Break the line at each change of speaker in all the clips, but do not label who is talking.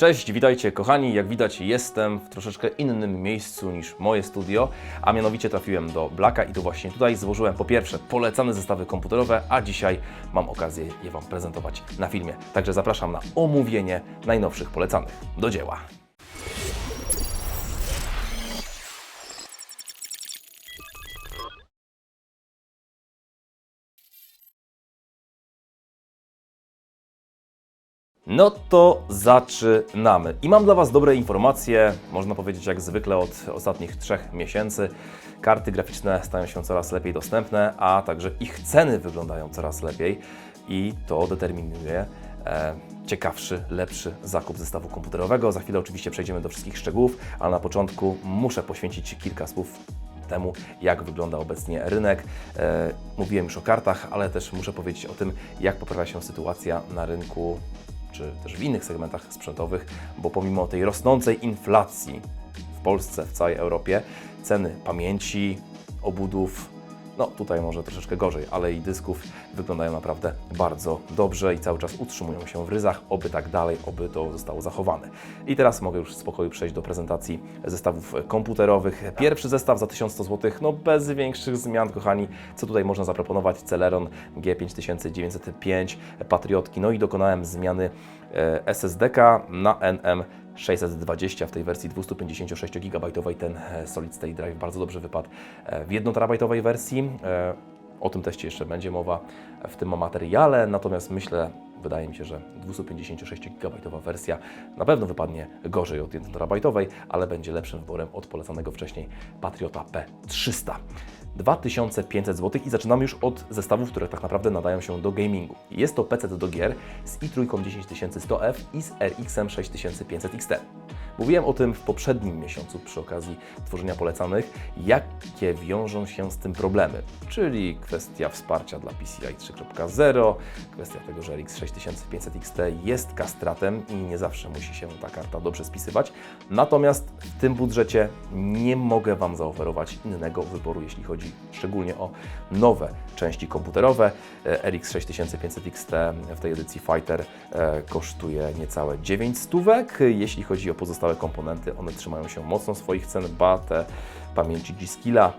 Cześć, witajcie kochani. Jak widać, jestem w troszeczkę innym miejscu niż moje studio, a mianowicie trafiłem do Blacka i to właśnie tutaj złożyłem po pierwsze polecane zestawy komputerowe, a dzisiaj mam okazję je Wam prezentować na filmie. Także zapraszam na omówienie najnowszych polecanych. Do dzieła. No to zaczynamy. I mam dla Was dobre informacje, można powiedzieć jak zwykle od ostatnich trzech miesięcy. Karty graficzne stają się coraz lepiej dostępne, a także ich ceny wyglądają coraz lepiej i to determinuje e, ciekawszy, lepszy zakup zestawu komputerowego. Za chwilę oczywiście przejdziemy do wszystkich szczegółów, ale na początku muszę poświęcić kilka słów temu, jak wygląda obecnie rynek. E, mówiłem już o kartach, ale też muszę powiedzieć o tym, jak poprawia się sytuacja na rynku czy też w innych segmentach sprzętowych, bo pomimo tej rosnącej inflacji w Polsce, w całej Europie, ceny pamięci, obudów, no tutaj może troszeczkę gorzej, ale i dysków wyglądają naprawdę bardzo dobrze i cały czas utrzymują się w ryzach, oby tak dalej, oby to zostało zachowane. I teraz mogę już w spokoju przejść do prezentacji zestawów komputerowych. Pierwszy zestaw za 1100 zł, no bez większych zmian, kochani. Co tutaj można zaproponować? Celeron G5905, Patriotki, no i dokonałem zmiany e, SSD-ka na NM 620 w tej wersji 256 GB ten e, Solid State Drive bardzo dobrze wypadł e, w 1 terabajtowej wersji. O tym teście jeszcze będzie mowa w tym materiale, natomiast myślę, wydaje mi się, że 256 GB wersja na pewno wypadnie gorzej od 1 terabajtowej, ale będzie lepszym wyborem od polecanego wcześniej Patriota P300. 2500 zł i zaczynamy już od zestawów, które tak naprawdę nadają się do gamingu. Jest to PC do gier z i3 10100F i z RX 6500 XT. Mówiłem o tym w poprzednim miesiącu przy okazji tworzenia polecanych, jakie wiążą się z tym problemy, czyli kwestia wsparcia dla PCI 3.0, kwestia tego, że RX 6500 XT jest kastratem i nie zawsze musi się ta karta dobrze spisywać. Natomiast w tym budżecie nie mogę Wam zaoferować innego wyboru, jeśli chodzi szczególnie o nowe części komputerowe. E, RX 6500 XT w tej edycji Fighter e, kosztuje niecałe 9 stówek. Jeśli chodzi o pozostałe komponenty, one trzymają się mocno swoich cen, ba te pamięci G-Skilla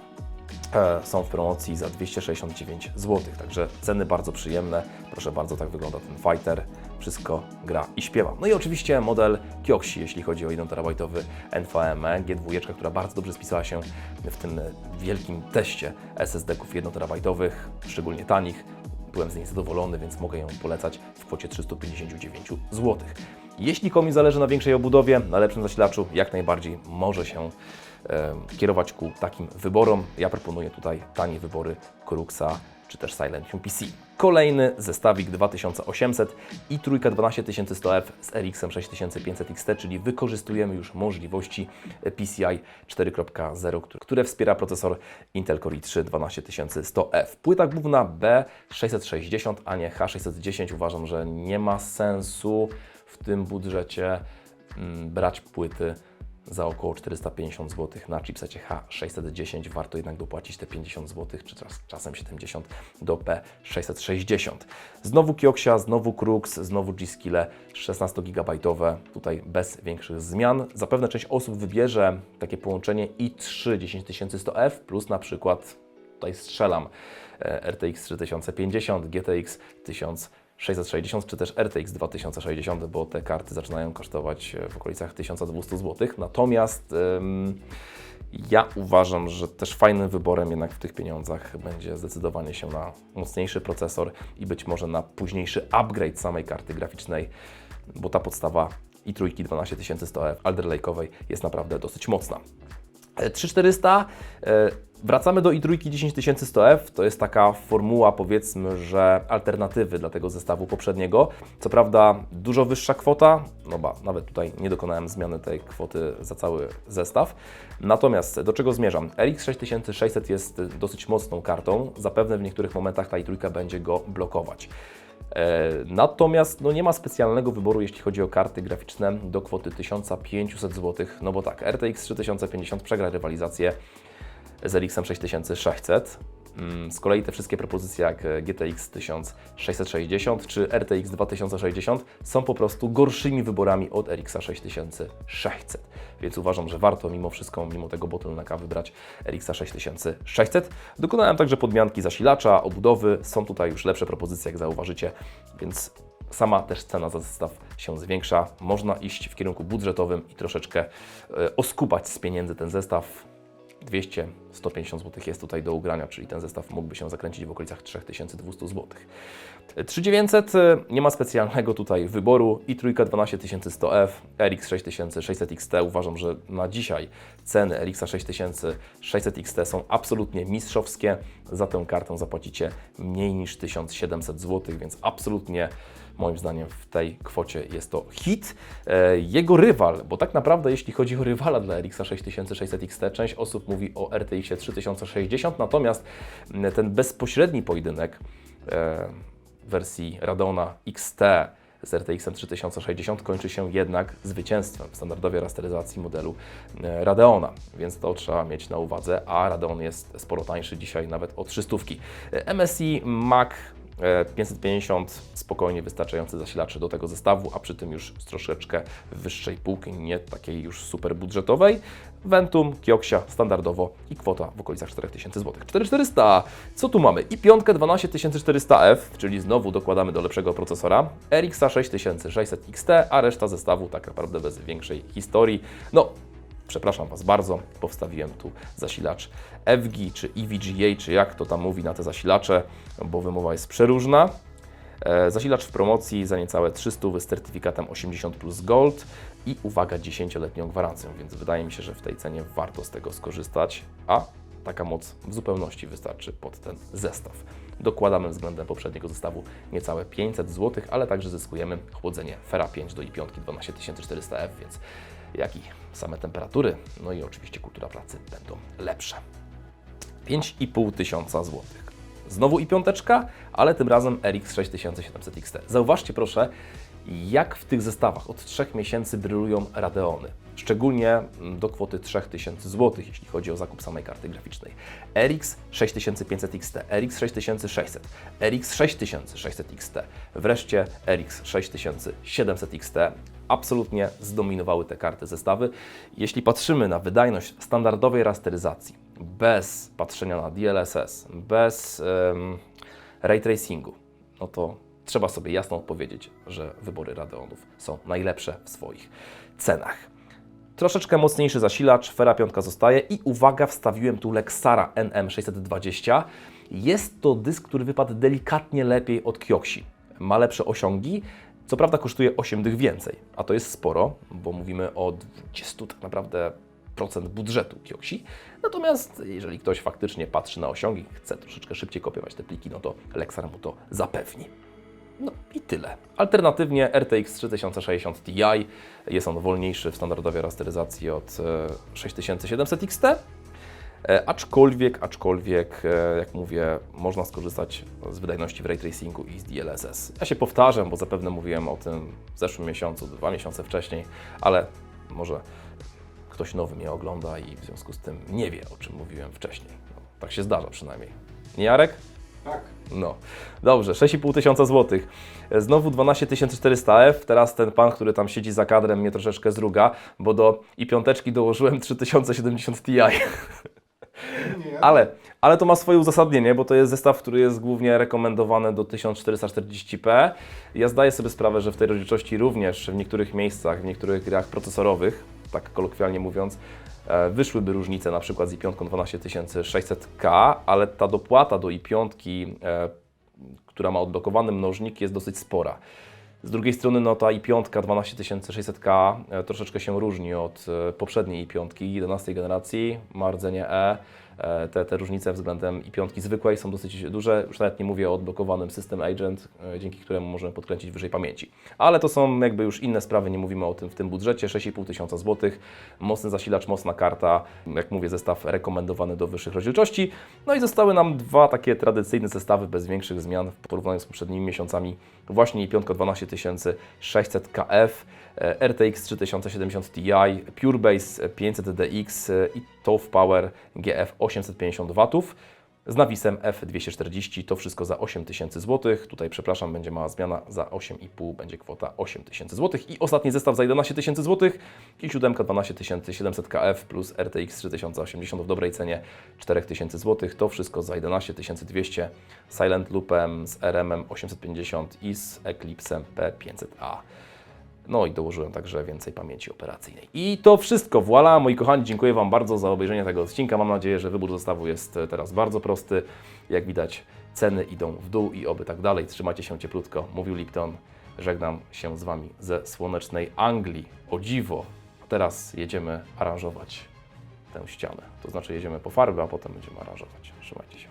e, są w promocji za 269 zł. Także ceny bardzo przyjemne. Proszę bardzo, tak wygląda ten fighter. Wszystko gra i śpiewa. No i oczywiście model Kioxi, jeśli chodzi o 1 terabajtowy NVMe G2, która bardzo dobrze spisała się w tym wielkim teście SSD-ków 1 terabajtowych, szczególnie tanich. Byłem z niej zadowolony, więc mogę ją polecać w kwocie 359 zł. Jeśli komuś zależy na większej obudowie, na lepszym zasilaczu, jak najbardziej może się e, kierować ku takim wyborom. Ja proponuję tutaj tanie wybory Kruxa czy też Silentium PC. Kolejny zestawik 2800 i trójka 12100F z RX 6500 XT, czyli wykorzystujemy już możliwości PCI 4.0, który- które wspiera procesor Intel Core i3 12100F. Płyta główna B660, a nie H610. Uważam, że nie ma sensu w tym budżecie mm, brać płyty za około 450 zł na chipsecie H610. Warto jednak dopłacić te 50 zł, czy czas, czasem 70 do P660. Znowu Kioxia, znowu Krux, znowu G-Skille 16 GB. Tutaj bez większych zmian. Zapewne część osób wybierze takie połączenie i3 10100F plus na przykład, tutaj strzelam, RTX 3050, GTX 1000 660 czy też RTX 2060, bo te karty zaczynają kosztować e, w okolicach 1200 zł. Natomiast ym, ja uważam, że też fajnym wyborem jednak w tych pieniądzach będzie zdecydowanie się na mocniejszy procesor i być może na późniejszy upgrade samej karty graficznej, bo ta podstawa i trójki 12100F Alder Lake'owej jest naprawdę dosyć mocna. E, 3400. e, Wracamy do i3 10100F. To jest taka formuła, powiedzmy, że alternatywy dla tego zestawu poprzedniego. Co prawda dużo wyższa kwota, no ba, nawet tutaj nie dokonałem zmiany tej kwoty za cały zestaw. Natomiast do czego zmierzam? RX 6600 jest dosyć mocną kartą. Zapewne w niektórych momentach ta i3 będzie go blokować. E, Natomiast no, nie ma specjalnego wyboru, jeśli chodzi o karty graficzne do kwoty 1500 zł, no bo tak, RTX 3050 przegra rywalizację z RX 6600. Mm, Z kolei te wszystkie propozycje jak e, GTX 1660 czy RTX 2060 są po prostu gorszymi wyborami od RX 6600. Więc uważam, że warto mimo wszystko, mimo tego bottlenecka wybrać RX 6600. Dokonałem także podmianki zasilacza, obudowy. Są tutaj już lepsze propozycje, jak zauważycie, więc sama też cena za zestaw się zwiększa. Można iść w kierunku budżetowym i troszeczkę e, oskubać z pieniędzy ten zestaw. 200, 150 zł jest tutaj do ugrania, czyli ten zestaw mógłby się zakręcić w okolicach 3200 zł. 3900 e, nie ma specjalnego tutaj wyboru i trójka 12100F, RX 6600 XT. Uważam, że na dzisiaj ceny RX 6600 XT są absolutnie mistrzowskie. Za tę kartę zapłacicie mniej niż 1700 zł, więc absolutnie moim zdaniem w tej kwocie jest to hit. E, Jego rywal, bo tak naprawdę jeśli chodzi o rywala dla RX 6600 XT, część osób mówi o RTX 3060, natomiast ten bezpośredni pojedynek e, wersji Radeona XT z RTX 3060 kończy się jednak zwycięstwem w standardowej rasteryzacji modelu Radeona, więc to trzeba mieć na uwadze, a Radeon jest sporo tańszy dzisiaj nawet o 300. E, MSI Mac 550 spokojnie wystarczający zasilacze do tego zestawu, a przy tym już z troszeczkę wyższej półki, nie takiej już super budżetowej. Ventum, Kioxia standardowo i kwota w okolicach 4000 zł. 4400, co tu mamy? I piątkę 12400F, czyli znowu dokładamy do lepszego procesora, RX 6600 XT, a reszta zestawu tak naprawdę bez większej historii. No, przepraszam Was bardzo, powstawiłem tu zasilacz FG czy EVGA, czy jak to tam mówi na te zasilacze, bo wymowa jest przeróżna. E, Zasilacz w promocji za niecałe 300 z certyfikatem 80 plus Gold i uwaga 10-letnią gwarancją, więc wydaje mi się, że w tej cenie warto z tego skorzystać, a taka moc w zupełności wystarczy pod ten zestaw. Dokładamy względem poprzedniego zestawu niecałe 500 zł, ale także zyskujemy chłodzenie Fera 5 do i5 12400F, więc jak i same temperatury, no i oczywiście kultura pracy będą lepsze. 5,5 tysiąca złotych. Znowu i piąteczka, ale tym razem RX 6700 XT. Zauważcie proszę, jak w tych zestawach od 3 miesięcy brylują Radeony. Szczególnie mm, do kwoty 3000 zł, jeśli chodzi o zakup samej karty graficznej. RX 6500 XT, RX 6600, RX 6600 XT, wreszcie RX 6700 XT. Absolutnie zdominowały te karty zestawy. Jeśli patrzymy na wydajność standardowej rasteryzacji, bez patrzenia na DLSS, bez em, ray tracingu, no to trzeba sobie jasno odpowiedzieć, że wybory Radeonów są najlepsze w swoich cenach. Troszeczkę mocniejszy zasilacz, Fera 5 zostaje i uwaga, wstawiłem tu Lexara NM620. Jest to dysk, który wypadł delikatnie lepiej od Kioxi. Ma lepsze osiągi, co prawda kosztuje 8 dych więcej, a to jest sporo, bo mówimy o 20 tak naprawdę procent budżetu Kioxi. Natomiast jeżeli ktoś faktycznie patrzy na osiągi, chce troszeczkę szybciej kopiować te pliki, no to Lexar mu to zapewni. No i tyle. Alternatywnie RTX 3060 Ti jest on wolniejszy w standardowej rasteryzacji od e, 6700 XT. E, Aczkolwiek, aczkolwiek, e, jak mówię, można skorzystać z wydajności w ray tracingu i z DLSS. Ja się powtarzam, bo zapewne mówiłem o tym w zeszłym miesiącu, dwa miesiące wcześniej, ale może ktoś nowy mnie ogląda i w związku z tym nie wie, o czym mówiłem wcześniej. No, tak się zdarza przynajmniej. Nie Jarek?
Tak.
No, dobrze, 6,5 tysiąca złotych. Znowu 12400F. Teraz ten pan, który tam siedzi za kadrem, mnie troszeczkę zruga, bo do i piąteczki dołożyłem 3070 Ti.
Nie.
Ale, ale to ma swoje uzasadnienie, bo to jest zestaw, który jest głównie rekomendowany do 1440p. Ja zdaję sobie sprawę, że w tej rozdzielczości również w niektórych miejscach, w niektórych grach procesorowych, tak kolokwialnie mówiąc, e, wyszłyby różnice na przykład z i5 12600K, ale ta dopłata do i5, e, która ma odblokowany mnożnik, jest dosyć spora. Z drugiej strony no, ta i5 12600K e, troszeczkę się różni od e, poprzedniej i5 11 generacji, ma rdzenie E. E, Te, te różnice względem i5 zwykłej są dosyć duże. Już nawet nie mówię o odblokowanym System Agent, e, dzięki któremu możemy podkręcić wyżej pamięci. Ale to są jakby już inne sprawy, nie mówimy o tym w tym budżecie. 6,5 tysiąca złotych, mocny zasilacz, mocna karta, jak mówię, zestaw rekomendowany do wyższych rozdzielczości. No i zostały nam dwa takie tradycyjne zestawy bez większych zmian w porównaniu z poprzednimi miesiącami. Właśnie i5 12600KF, e, RTX 3070 Ti, PureBase 500DX e, i TOF Power GF 850 W. z nawisem F240. To wszystko za 8000 zł. Tutaj, przepraszam, będzie mała zmiana. Za 8,5 będzie kwota 8000 zł. I ostatni zestaw za 11 tysięcy zł. I siódemka 12700 KF plus RTX 3080 w dobrej cenie 4000 zł. To wszystko za 11200 Silent Loopem z RM 850 i z Eclipsem P500A. No i dołożyłem także więcej pamięci operacyjnej. I to wszystko. Voilà, moi kochani, dziękuję Wam bardzo za obejrzenie tego odcinka. Mam nadzieję, że wybór zestawu jest e, teraz bardzo prosty. Jak widać, ceny idą w dół i oby tak dalej. Trzymajcie się cieplutko. Mówił Lipton. Żegnam się z Wami ze słonecznej Anglii. O dziwo. Teraz jedziemy aranżować tę ścianę. To znaczy jedziemy po farbę, a potem będziemy aranżować. Trzymajcie się.